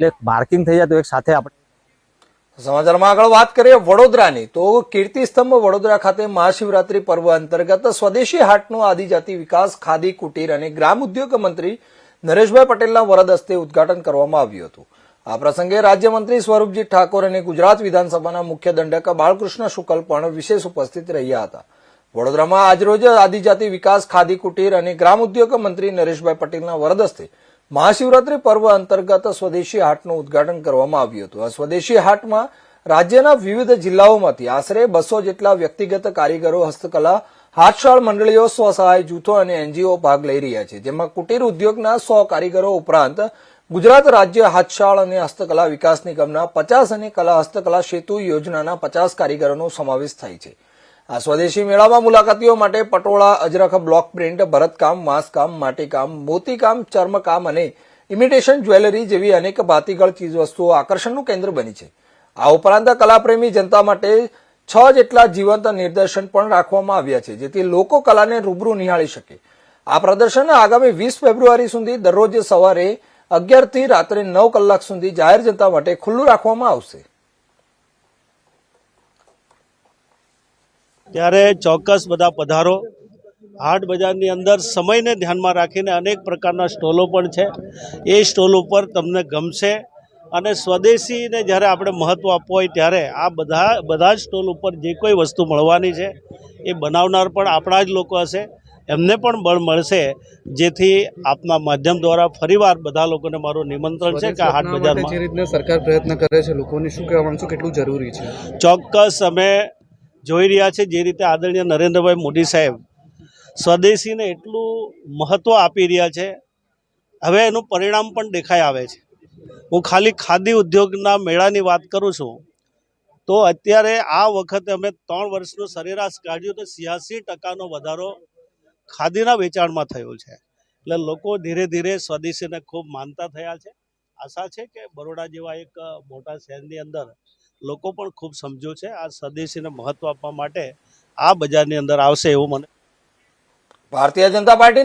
એટલે માર્કિંગ થઈ જાય તો એક સાથે આપણે સમાચારમાં આગળ વાત કરીએ વડોદરાની. તો કીર્તિસ્તંભ વડોદરા ખાતે મહાશિવરાત્રી પર્વ અંતર્ગત સ્વદેશી હાટનો આદિજાતિ વિકાસ, ખાદી, કુટીર અને ગ્રામ ઉદ્યોગ મંત્રી નરેશભાઈ પટેલના વરદ હસ્તે ઉદઘાટન કરવામાં આવ્યું હતું. આ પ્રસંગે રાજ્યમંત્રી સ્વરૂપજી ઠાકોર અને ગુજરાત વિધાનસભાના મુખ્ય દંડક બાળકૃષ્ણ શુકલ પણ વિશેષ ઉપસ્થિત રહ્યા હતા. વડોદરામાં આજરોજ આદિજાતિ વિકાસ, ખાદી, કુટીર અને ગ્રામ ઉદ્યોગ મંત્રી નરેશભાઈ પટેલના વરદ હસ્તે મહાશિવરાત્રી પર્વ અંતર્ગત સ્વદેશી હાટનું ઉદઘાટન કરવામાં આવ્યું હતું. આ સ્વદેશી હાટમાં રાજ્યના વિવિધ જિલ્લાઓમાંથી આશરે બસો જેટલા વ્યક્તિગત કારીગરો, હસ્તકલા, હાથશાળ મંડળીઓ, સ્વસહાય જૂથો અને એનજીઓ ભાગ લઈ રહ્યા છે. જેમાં કુટીર ઉદ્યોગના સો કારીગરો ઉપરાંત ગુજરાત રાજ્ય હાથશાળ અને હસ્તકલા વિકાસ નિગમના પચાસ અને કલા હસ્તકલા સેતુ યોજનાના પચાસ કારીગરોનો સમાવેશ થાય છે. આ સ્વદેશી મેળામાં મુલાકાતીઓ માટે પટોળા, અજરખ, બ્લોક પ્રિન્ટ, ભરતકામ, માસકામ, માટીકામ, મોતીકામ, ચર્મકામ અને ઇમિટેશન જ્વેલરી જેવી અનેક ભાતીગળ ચીજવસ્તુઓ આકર્ષણનું કેન્દ્ર બની છે. આ ઉપરાંત કલાપ્રેમી જનતા માટે છ જેટલા જીવંત નિદર્શન પણ રાખવામાં આવ્યા છે, જેથી લોકો કલાને રૂબરૂ નિહાળી શકે. આ પ્રદર્શન આગામી વીસ ફેબ્રુઆરી સુધી દરરોજ સવારે અગિયારથી રાત્રે નવ કલાક સુધી જાહેર જનતા માટે ખુલ્લું રાખવામાં આવશે. ત્યારે ચોક્કસ બધા પધારો. હાટ બજારની અંદર સમયને ધ્યાનમાં રાખીને અનેક પ્રકારના સ્ટોલો પણ છે. એ સ્ટોલ ઉપર તમને ગમશે. અને સ્વદેશીને જ્યારે આપણે મહત્ત્વ આપવું હોય ત્યારે આ બધા બધા જ સ્ટોલ ઉપર જે કોઈ વસ્તુ મળવાની છે એ બનાવનાર પણ આપણા જ લોકો હશે. એમને પણ બળ મળશે. જેથી આપના માધ્યમ દ્વારા ફરીવાર બધા લોકોને મારું નિમંત્રણ છે કે આ હાટ બજારમાં જે રીતના સરકાર પ્રયત્ન કરે છે લોકોને શું કહેવાનું માંગશો? કેટલું જરૂરી છે? ચોક્કસ અમે જોઈ રહ્યા છે જે રીતે આદરણીય નરેન્દ્રભાઈ મોદી સાહેબ સ્વદેશીને એટલું મહત્ત્વ આપી રહ્યા છે. હવે એનું પરિણામ પણ દેખાઈ આવે છે. હું ખાલી ખાદી ઉદ્યોગના મેળાની વાત કરું છું, તો અત્યારે આ વખતે અમે ત્રણ વર્ષનું સરેરાશ કાઢ્યું તો છ્યાસી ટકાનો વધારો ખાદીના વેચાણમાં થયો છે. એટલે લોકો ધીરે ધીરે સ્વદેશીને ખૂબ માનતા થયા છે. આશા છે કે બરોડા જેવા એક મોટા શહેરની અંદર લોકો પણ ખૂબ સમજ્યો છે. આ સ્વદેશીને મહત્વ આપવા માટે આ બજારની અંદર આવશે એવું મને ભારતીય જનતા પાર્ટી